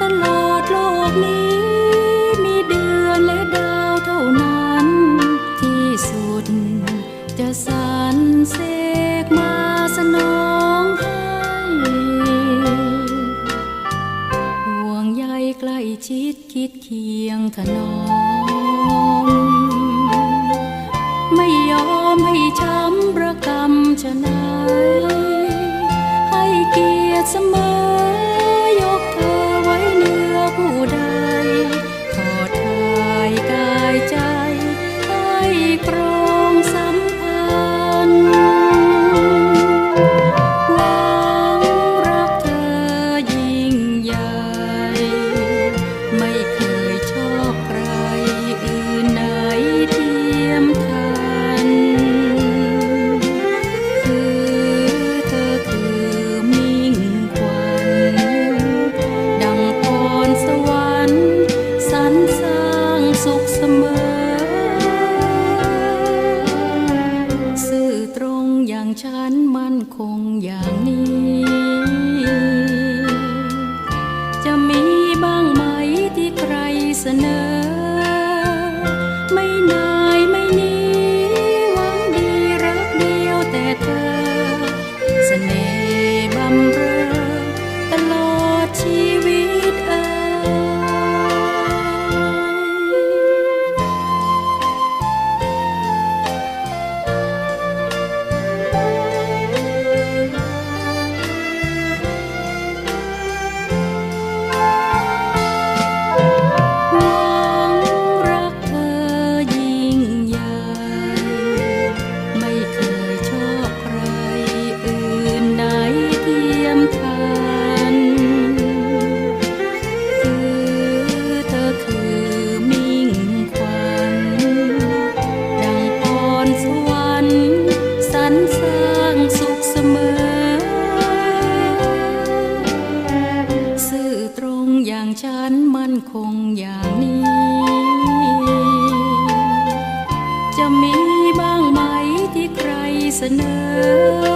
ตลอดโลกนี้ มีเดือนและดาวเท่านั้น ที่สุด จะสรรเสกมาสนองให้ห่วงใยใกล้ชิดคิดเคียงถนอม ไม่ยอมให้ช้ำประกรรมชนะ ฉันมั่นคงอย่างนี้ จะมีบ้างไหมที่ใครเสนอ อย่างนี้ จะมีบ้างไหมที่ใครเสนอ